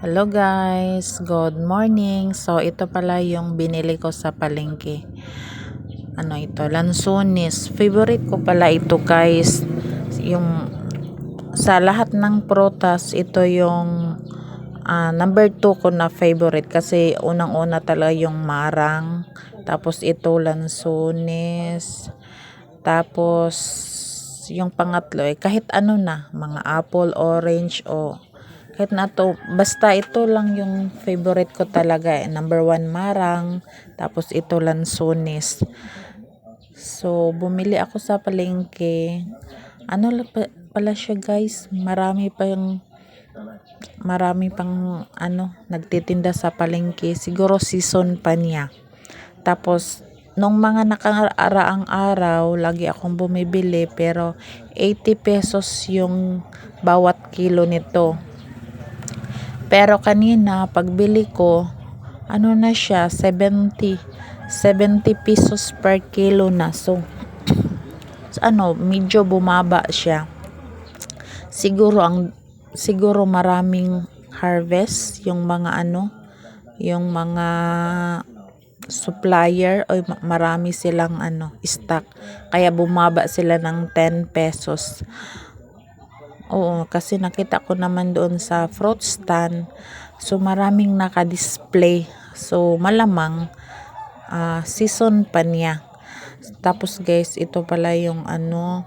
Hello guys, good morning. So ito pala yung binili ko sa palengke. Ano ito, lansones. Favorite ko pala ito guys. Yung sa lahat ng prutas, ito yung ah, number 2 ko na favorite kasi unang-una talaga yung marang. Tapos ito lansones. Tapos yung pangatlo eh kahit ano na, mga apple, orange o kahit na to, basta ito lang yung favorite ko talaga. eh. Number one, marang. Tapos ito, lansones. So, bumili ako sa palengke. Ano la- pa- pala siya guys? Marami pa yung marami pang ano, nagtitinda sa palengke. Siguro season pa niya. Tapos, nung mga nakaraang araw, lagi akong bumibili pero 80 pesos yung bawat kilo nito. Pero kanina, pagbili ko, ano na siya, 70. 70 pesos per kilo na. So, ano, medyo bumaba siya. Siguro ang siguro maraming harvest yung mga ano, yung mga supplier o ma- marami silang ano, stock. Kaya bumaba sila ng 10 pesos. Oo, kasi nakita ko naman doon sa fruit stand. So, maraming naka-display. So, malamang ah, season pa niya. Tapos guys, ito pala yung ano,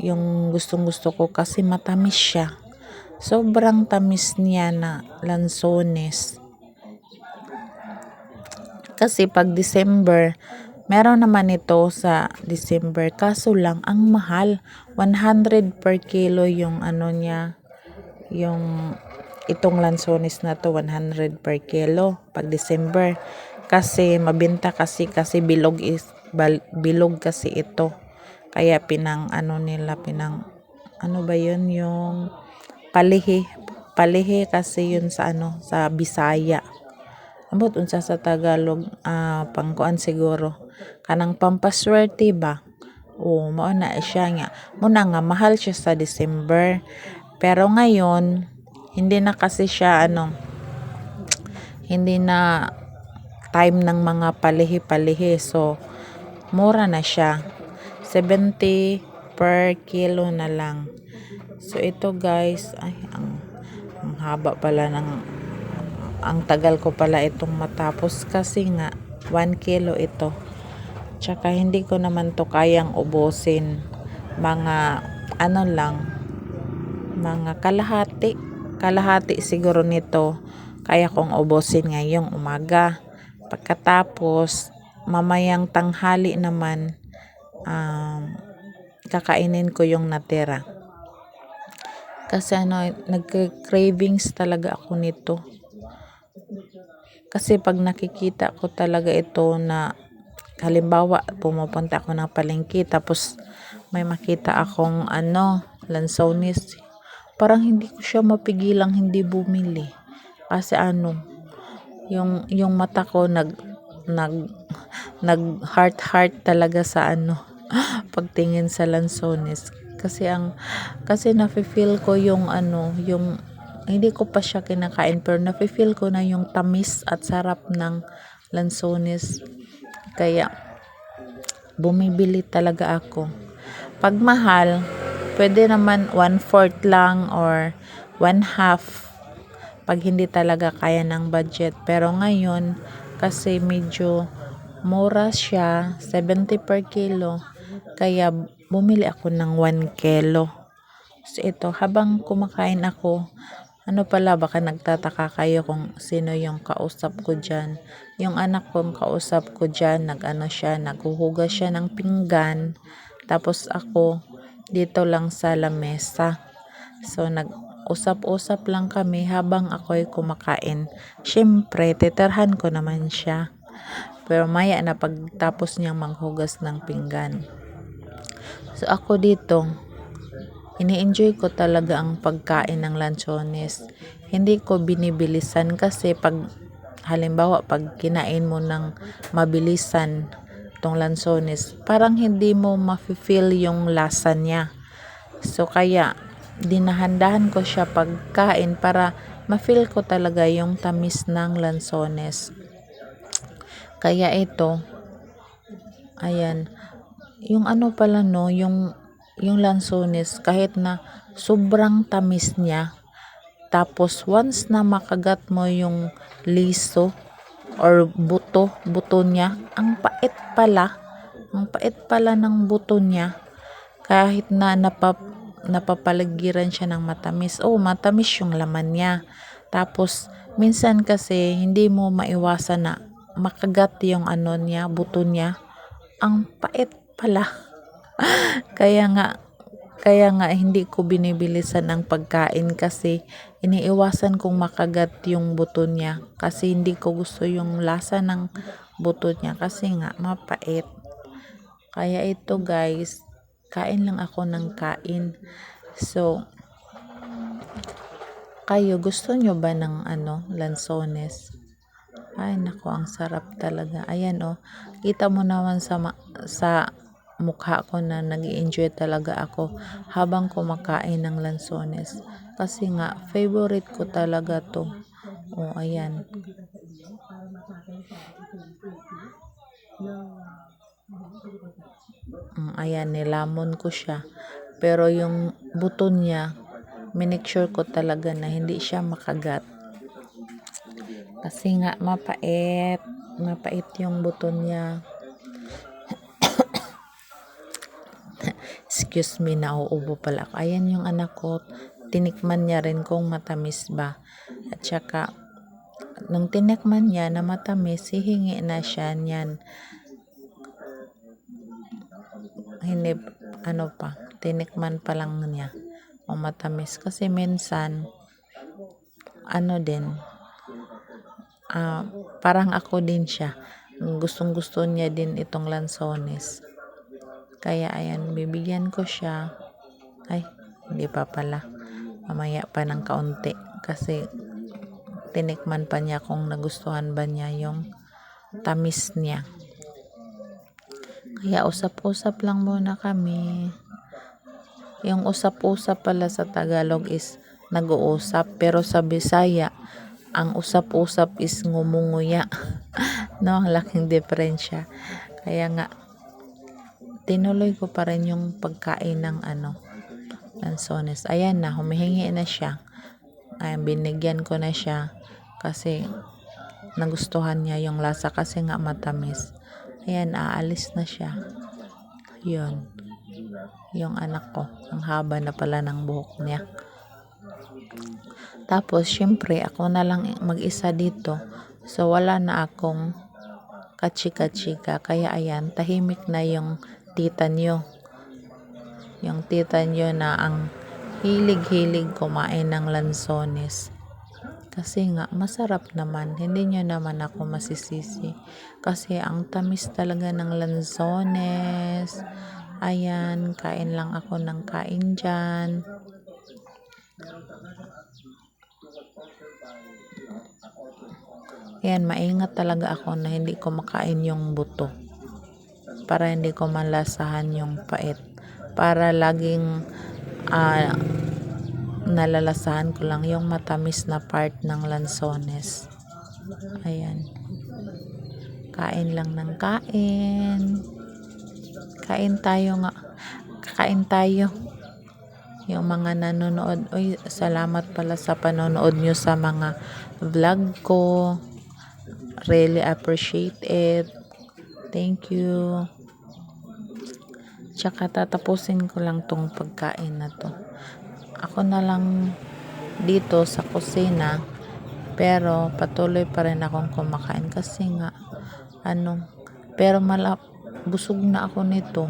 yung gustong gusto ko kasi matamis siya. Sobrang tamis niya na lansones. Kasi pag December, meron naman ito sa December. Kaso lang, ang mahal. 100 per kilo yung ano niya. Yung itong lansones na to, 100 per kilo pag December. Kasi mabenta kasi kasi bilog is bal, bilog kasi ito. Kaya pinang ano nila, pinang ano ba yun yung palihi. Palihi kasi yun sa ano, sa Bisaya ambot unsa sa Tagalog ah pangkuan siguro kanang pampaswerte ba? O mao na siya nga. Muna nga mahal siya sa December. Pero ngayon hindi na kasi siya ano hindi na time ng mga palihi-palihi. So mura na siya. 70 per kilo na lang. So ito guys ay ang, ang haba pala ng ang tagal ko pala itong matapos. Kasi nga 1 kilo ito tsaka hindi ko naman to kayang ubusin. Mga ano lang mga kalahati. Kalahati siguro nito kaya kong ubusin ngayong umaga. Pagkatapos mamayang tanghali naman um, kakainin ko yung natira. Kasi ano nagka-cravings talaga ako nito. Kasi pag nakikita ko talaga ito na halimbawa pumupunta ako ng palengke tapos may makita akong ano lansones. Parang hindi ko siya mapigilang hindi bumili. Kasi ano yung yung mata ko nag nag nag heart heart talaga sa ano pagtingin sa lansones. Kasi ang kasi nafe-feel ko yung ano yung hindi ko pa siya kinakain pero nafe-feel ko na yung tamis at sarap ng lansones. Kaya bumibili talaga ako. Pag mahal, pwede naman one-fourth lang or one-half pag hindi talaga kaya ng budget. Pero ngayon, kasi medyo mura siya, 70 per kilo. Kaya bumili ako ng 1 kilo. So ito, habang kumakain ako, ano pala, baka nagtataka kayo kung sino yung kausap ko dyan. Yung anak kong kausap ko dyan, nag-ano siya, naghuhugas siya ng pinggan. Tapos ako, dito lang sa lamesa. So, nag-usap-usap lang kami habang ako'y kumakain. Siyempre, titirhan ko naman siya. Pero maya na pagtapos niyang maghugas ng pinggan. So, ako dito, ini-enjoy ko talaga ang pagkain ng lanchones. Hindi ko binibilisan kasi pag halimbawa pag kinain mo ng mabilisan tong lanchones, parang hindi mo mafe-feel yung lasa niya. So kaya dinahandahan ko siya pagkain para ma-feel ko talaga yung tamis ng lansones. Kaya ito, ayan, yung ano pala no, yung yung lansones kahit na sobrang tamis niya tapos once na makagat mo yung liso or buto, buto niya, ang pait pala. Ang pait pala ng buto niya. Kahit na napap, napapaligiran siya ng matamis. Oh, matamis yung laman niya. Tapos, minsan kasi hindi mo maiwasan na makagat yung ano niya, buto niya. Ang pait pala. Kaya nga, kaya nga hindi ko binibilisan ang pagkain kasi iniiwasan kong makagat yung buto niya kasi hindi ko gusto yung lasa ng buto niya kasi nga mapait. Kaya ito guys, kain lang ako ng kain. So, kayo gusto nyo ba ng ano, lansones? Ay nako, ang sarap talaga. Ayan oh, kita mo naman sa sa mukha ko na nag enjoy talaga ako habang kumakain ng lansones. Kasi nga, favorite ko talaga to. Oh, ayan. Mm, ayan, nilamon ko siya. Pero yung buto niya, minake sure ko talaga na hindi siya makagat. Kasi nga, mapait. Mapait yung buto niya. Excuse me, nauubo pala. Ayan yung anak ko. Tinikman niya rin kung matamis ba. At saka, nung tinikman niya na matamis, hihingi na siya niyan. Hindi, ano pa, tinikman pa lang niya kung matamis. Kasi minsan, ano din, ah, parang ako din siya. Gustong gusto niya din itong lansones. Kaya ayan, bibigyan ko siya. Ay, hindi pa pala. Mamaya pa ng kaunti. Kasi tinikman pa niya kung nagustuhan ba niya yung tamis niya. Kaya usap-usap lang muna kami. Yung usap-usap pala sa Tagalog is nag-uusap. Pero sa Bisaya, ang usap-usap is ngumunguya. no, ang laking diferensya. Kaya nga, tinuloy ko pa rin yung pagkain ng ano, lansones. Ayan na, humihingi na siya. Ayan, binigyan ko na siya kasi nagustuhan niya yung lasa kasi nga matamis. Ayan, aalis na siya. Yun. Yung anak ko. Ang haba na pala ng buhok niya. Tapos, syempre, ako na lang mag-isa dito. So, wala na akong kachika-chika. Kaya, ayan, tahimik na yung tita nyo. Yung tita nyo na ang hilig-hilig kumain ng lansones. Kasi nga, masarap naman. Hindi nyo naman ako masisisi. Kasi ang tamis talaga ng lansones. Ayan, kain lang ako ng kain dyan. Ayan, maingat talaga ako na hindi ko makain yung buto. Para hindi ko malasahan yung pait. Para laging ah, nalalasahan ko lang yung matamis na part ng lansones. Ayan. Kain lang ng kain. Kain tayo nga. Kain tayo. Yung mga nanonood. Uy, salamat pala sa panonood nyo sa mga vlog ko. Really appreciate it. Thank you. Tsaka tatapusin ko lang tong pagkain na to. Ako na lang dito sa kusina. Pero patuloy pa rin akong kumakain kasi nga ano, pero malap busog na ako nito.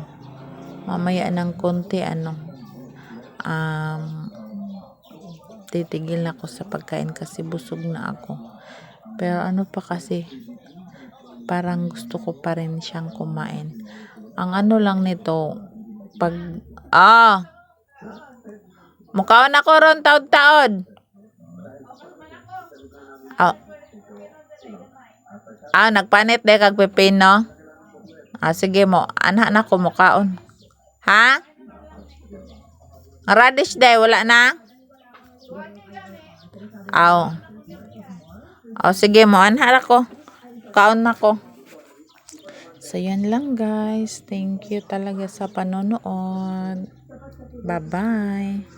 Mamaya ng konti ano um, titigil na ako sa pagkain kasi busog na ako. Pero ano pa kasi, parang gusto ko pa rin siyang kumain. Ang ano lang nito, pag, ah, mukhaon ako ron taod-taod. Ah, ah, nagpanit de kag pipino. Ah, sige mo, anak na ko mukhaon. Ha? Radish day, wala na? Aw. O, sige mo. Anhara ko. Kaon na ko. So, yan lang guys. Thank you talaga sa panonood. Bye-bye.